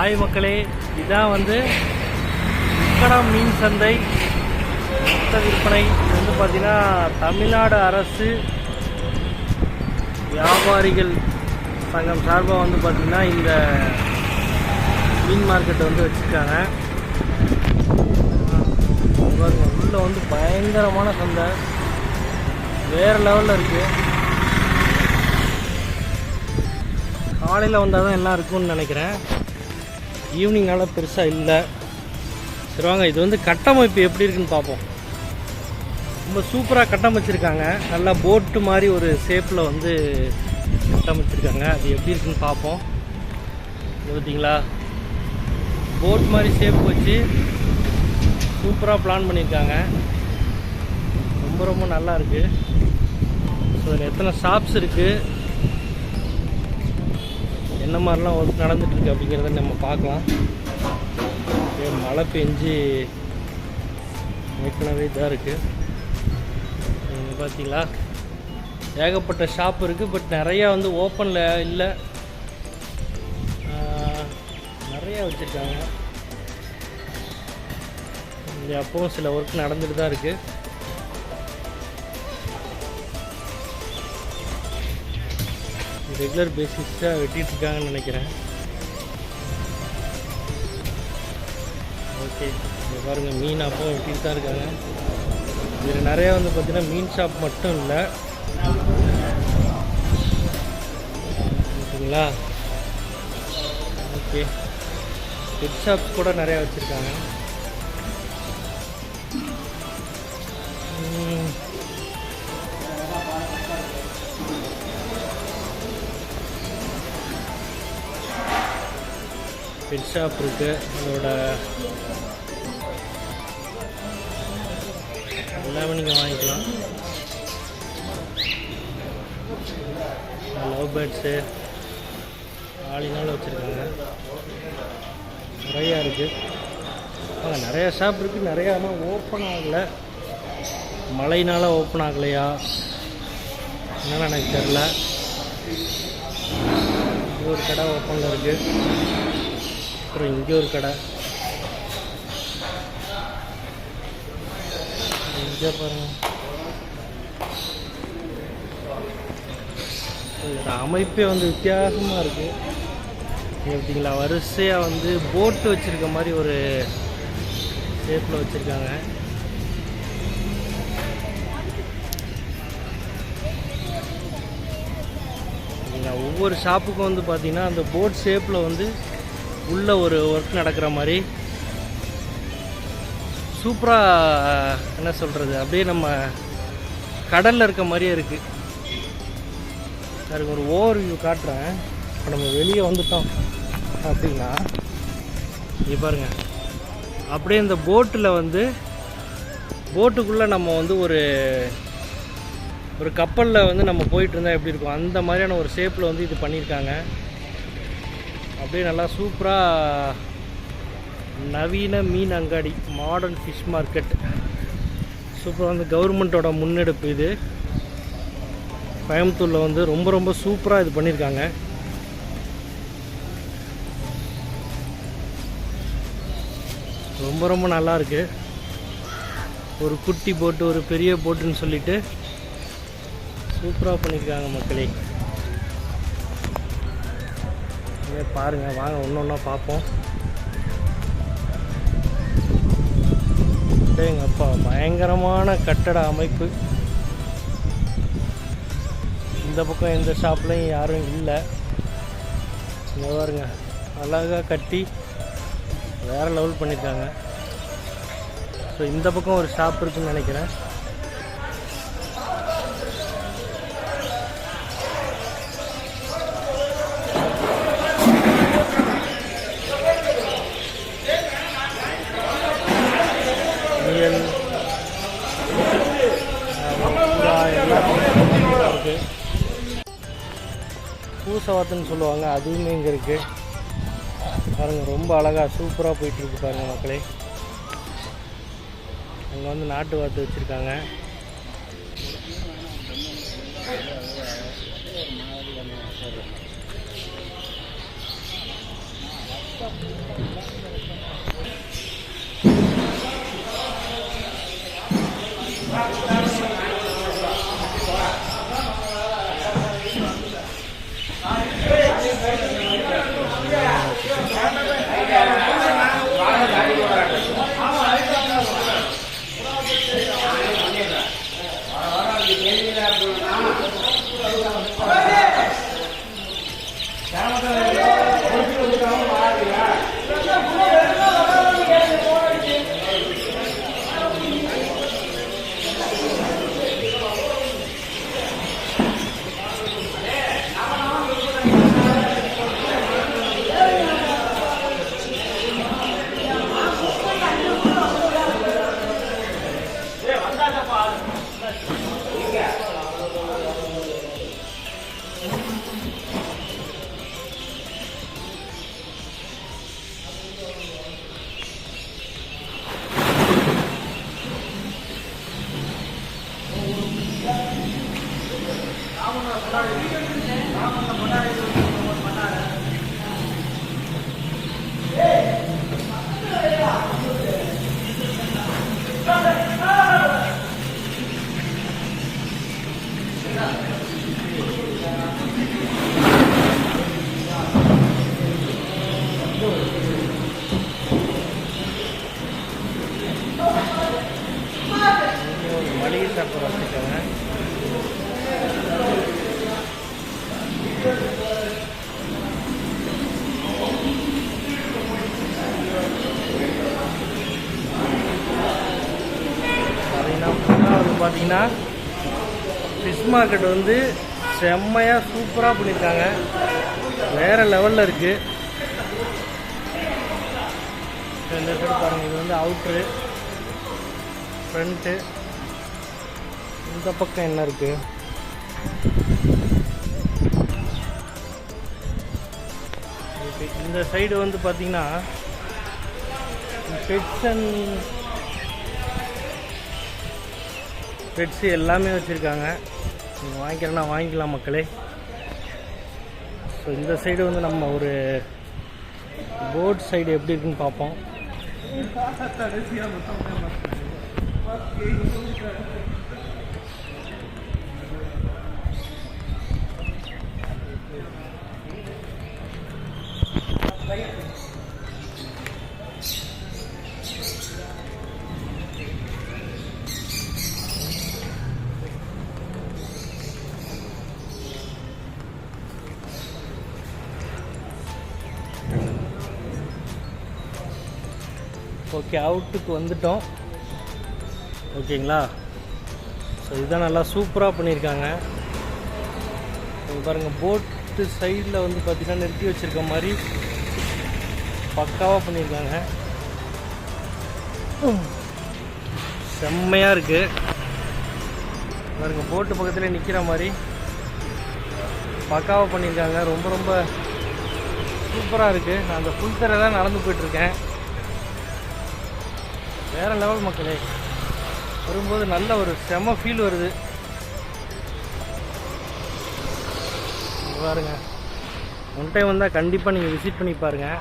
ஆய் மக்களே இதான் வந்து உக்கடம் மீன் சந்தை. மொத்த விற்பனை வந்து பார்த்தீங்கன்னா தமிழ்நாடு அரசு வியாபாரிகள் சங்கம் சார்பாக வந்து பார்த்திங்கன்னா இந்த மீன் மார்க்கெட்டை வந்து வச்சுருக்காங்க. உள்ளே வந்து பயங்கரமான சந்தை. வேறு லெவலில் இருக்குது காலையில் வந்தால் தான் எல்லாம் இருக்கும்னு நினைக்கிறேன். ஈவினிங்னால பெருசாக இல்லை. சரி வாங்க இது வந்து கட்டமைப்பு எப்படி இருக்குன்னு பார்ப்போம். ரொம்ப சூப்பராக கட்டமைச்சிருக்காங்க. நல்லா போட்டு மாதிரி ஒரு ஷேப்பில் வந்து கட்டமைச்சிருக்காங்க. அது எப்படி இருக்குன்னு பார்ப்போம். இது பார்த்தீங்களா போட் மாதிரி ஷேப் வச்சு சூப்பராக பிளான் பண்ணியிருக்காங்க ரொம்ப ரொம்ப நல்லா இருக்குது ஸோ இதில் எத்தனை ஷாப்ஸ் இருக்குது என்ன மாதிரிலாம் ஒர்க் நடந்துட்டு அப்படிங்கிறத நம்ம பார்க்கலாம். மழை பெஞ்சு ஏற்கனவே இதாக இருக்குது நீங்கள் பார்த்தீங்களா ஏகப்பட்ட ஷாப் இருக்குது பட் நிறையா வந்து ஓப்பனில் இல்லை. நிறையா வச்சுருக்காங்க. இங்கே அப்பவும் சில ஒர்க் நடந்துட்டு தான் இருக்குது ரெகுலர் பேசிஸாக வெட்டிட்டு இருக்காங்கன்னு நினைக்கிறேன். ஓகே இங்கே பாருங்கள் மீன் அப்போ வெட்டிட்டு தான் இருக்காங்க. இதில் நிறையா வந்து பார்த்திங்கன்னா மீன் ஷாப் மட்டும் இல்லை. ஓகேங்களா? ஓகே ஃபுட் ஷாப்ஸ் கூட நிறையா வச்சுருக்காங்க. பெட் ஷாப் இருக்குது அதோட எல்லாமே நீங்கள் வாங்கிக்கலாம். லவ் பேர்ட்ஸு ஆளினாலும் வச்சுருக்காங்க. நிறையா இருக்குது ஆனால் நிறையா ஷாப் இருக்குது நிறையா ஆனால் ஓப்பன் ஆகலை. மழையினால ஓப்பன் ஆகலையா? என்னென்னு எனக்கு தெரில ஒரு கடை ஓப்பனில் இருக்குது அப்புறம் இங்கே ஒரு கடை. இங்கே பாருங்க. அமைப்பே வந்து வித்தியாசமாக இருக்குது எப்படிங்களா வரிசையாக வந்து போட்டு வச்சுருக்க மாதிரி ஒரு ஷேப்பில் வச்சுருக்காங்க. ஒவ்வொரு ஷாப்புக்கும் வந்து பார்த்தீங்கன்னா அந்த போட் ஷேப்பில் வந்து உள்ள ஒரு ஒர்க் நடக்கிற மாதிரி. சூப்பராக என்ன சொல்கிறது அப்படியே நம்ம கடலில் இருக்க மாதிரியே இருக்குது அதுக்கு ஒரு ஓவர் வியூ காட்டுறேன். இப்போ நம்ம வெளியே வந்துட்டோம். அப்படின்னா இங்கே பாருங்க. அப்படியே இந்த போட்டில் வந்து போட்டுக்குள்ளே நம்ம வந்து ஒரு ஒரு கப்பலில் வந்து நம்ம போயிட்டு இருந்தால் எப்படி இருக்கும்? அந்த மாதிரியான ஒரு ஷேப்பில் வந்து இது பண்ணியிருக்காங்க. அப்படியே நல்லா சூப்பராக நவீன மீன் அங்காடி மாடர்ன் ஃபிஷ் மார்க்கெட் சூப்பராக வந்து கவர்மெண்ட்டோட முன்னெடுப்பு இது. கோயம்புத்தூரில் வந்து ரொம்ப ரொம்ப சூப்பராக இது பண்ணியிருக்காங்க ரொம்ப ரொம்ப நல்லா இருக்கு. ஒரு குட்டி போட்டு ஒரு பெரிய போட்டுன்னு சொல்லிட்டு சூப்பராக பண்ணியிருக்காங்க மக்களே. இங்கே பாருங்கள் வாங்க ஒன்று ஒன்றா பார்ப்போம். எங்கள் அப்பா பயங்கரமான கட்டட அமைப்பு. இந்த பக்கம் எந்த ஷாப்லையும் யாரும் இல்லை. இங்கே பாருங்க அழகாக கட்டி வேறு லெவல் பண்ணியிருக்காங்க ஸோ இந்த பக்கம் ஒரு ஷாப் இருக்குன்னு நினைக்கிறேன். முயல் புறா பூசவாத்துன்னு சொல்லுவாங்க அதுவுமே இங்கே இருக்குது பாருங்கள் ரொம்ப அழகாக சூப்பராக போயிட்டுருக்கு பாருங்கள் மக்களே. அங்கே வந்து நாட்டு வாத்து வச்சுருக்காங்க. இங்க வந்து பார்த்திங்கன்னா பார்த்தீங்கன்னா ஃபிஷ் மார்க்கெட் வந்து செம்மையாக சூப்பராக பண்ணியிருக்காங்க. வேறு லெவலில் இருக்குது இந்த சைடு பாருங்கள் இது வந்து அவுட்ரு ஃப்ரண்ட்டு இந்த பக்கம் என்ன இருக்குது இந்த சைடு வந்து பார்த்தீங்கன்னா பெட்ஸ் அண்ட் பெட்ஸு எல்லாமே வச்சுருக்காங்க. நீங்கள் வாங்கிக்கிறேன்னா வாங்கிக்கலாம் மக்களே. ஸோ இந்த சைடு வந்து நம்ம ஒரு போட் சைடு எப்படி இருக்குன்னு பார்ப்போம். ஓகே அவுட்டுக்கு வந்துட்டோம். ஓகேங்களா ஸோ இதுதான் நல்லா சூப்பராக பண்ணியிருக்காங்க. பாருங்கள் போட்டு சைடில் வந்து பார்த்தீங்கன்னா நிறுத்தி வச்சுருக்க மாதிரி பக்காவாக பண்ணியிருக்காங்க. செம்மையாக இருக்குது பாருங்க போட்டு பக்கத்தில் நிற்கிற மாதிரி பக்காவாக பண்ணியிருக்காங்க. ரொம்ப ரொம்ப சூப்பராக இருக்குது நான் அந்த புல் தான் நடந்து போயிட்டுருக்கேன் வேற லெவல் மக்களே. வரும்போது நல்ல ஒரு செம ஃபீல் வருது. பாருங்க. ஒன் டைம் வந்தால் கண்டிப்பாக நீங்கள் விசிட் பண்ணி பாருங்கள்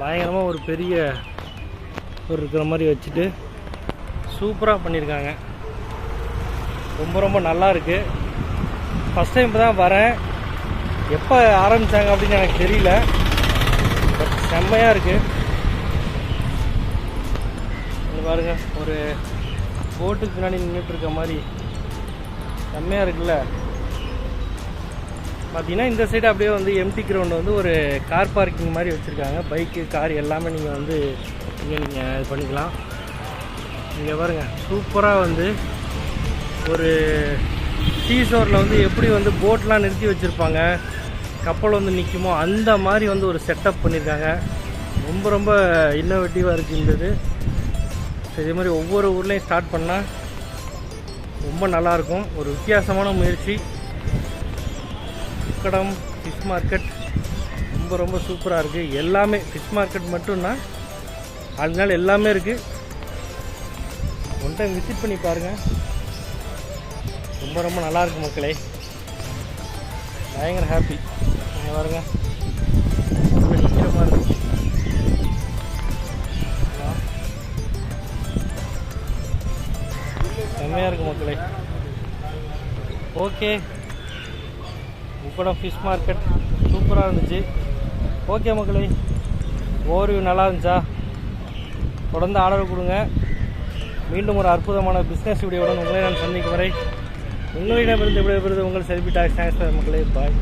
பயங்கரமாக ஒரு பெரிய ஒரு இருக்கிற மாதிரி வச்சுட்டு சூப்பராக பண்ணியிருக்காங்க ரொம்ப ரொம்ப நல்லா இருக்குது ஃபஸ்ட் டைம் இப்போ தான் வரேன். எப்போ ஆரம்பித்தாங்க அப்படின்னு எனக்கு தெரியல. பட் செம்மையாக இருக்குது பாருங்க ஒரு போட்டுக்கு பின்னாடி நின்றுட்டு இருக்க மாதிரி. செம்மையாக இருக்குல்ல? பார்த்தீங்கன்னா இந்த சைடு அப்படியே வந்து எம்டி கிரவுண்ட் வந்து ஒரு கார் பார்க்கிங் மாதிரி வச்சுருக்காங்க. பைக்கு கார் எல்லாமே நீங்கள் வந்து இங்கே நீங்கள் இது பண்ணிக்கலாம். இங்கே பாருங்க சூப்பராக வந்து ஒரு சீசோரில் வந்து எப்படி வந்து போட்லாம் நிறுத்தி வச்சுருப்பாங்க கப்பல் வந்து நிற்குமோ அந்த மாதிரி வந்து ஒரு செட்டப் பண்ணியிருக்காங்க ரொம்ப ரொம்ப இன்னோவேட்டிவாக இருக்குது இந்த இது. இதே மாதிரி ஒவ்வொரு ஊர்லேயும் ஸ்டார்ட் பண்ணால் ரொம்ப நல்லாயிருக்கும். ஒரு வித்தியாசமான முயற்சி. உக்கடம் ஃபிஷ் மார்க்கெட் ரொம்ப ரொம்ப சூப்பராக இருக்குது எல்லாமே ஃபிஷ் மார்க்கெட் மட்டும்னா அதனால எல்லாமே இருக்குது ஒன் டைம் விசிட் பண்ணி பாருங்கள் ரொம்ப ரொம்ப நல்லா மக்களே. பயங்கர ஹாப்பி நீங்கள் ரொம்ப செம்மையாக இருக்கு மக்களே. ஓகே உப்படம் ஃபிஷ் மார்க்கெட் சூப்பராக இருந்துச்சு. ஓகே மக்களே. ஓவர்வியூ நல்லா இருந்துச்சா? தொடர்ந்து ஆர்டர் கொடுங்க. மீண்டும் ஒரு அற்புதமான பிஸ்னஸ் வீடியோவுடன் உங்களை நான் சந்திக்கும் வரை உங்களிடமிருந்து விடைபெறுவது உங்கள் செல்பி டாக்ஸ் தேங்க்ஸ் மக்களே. பாய்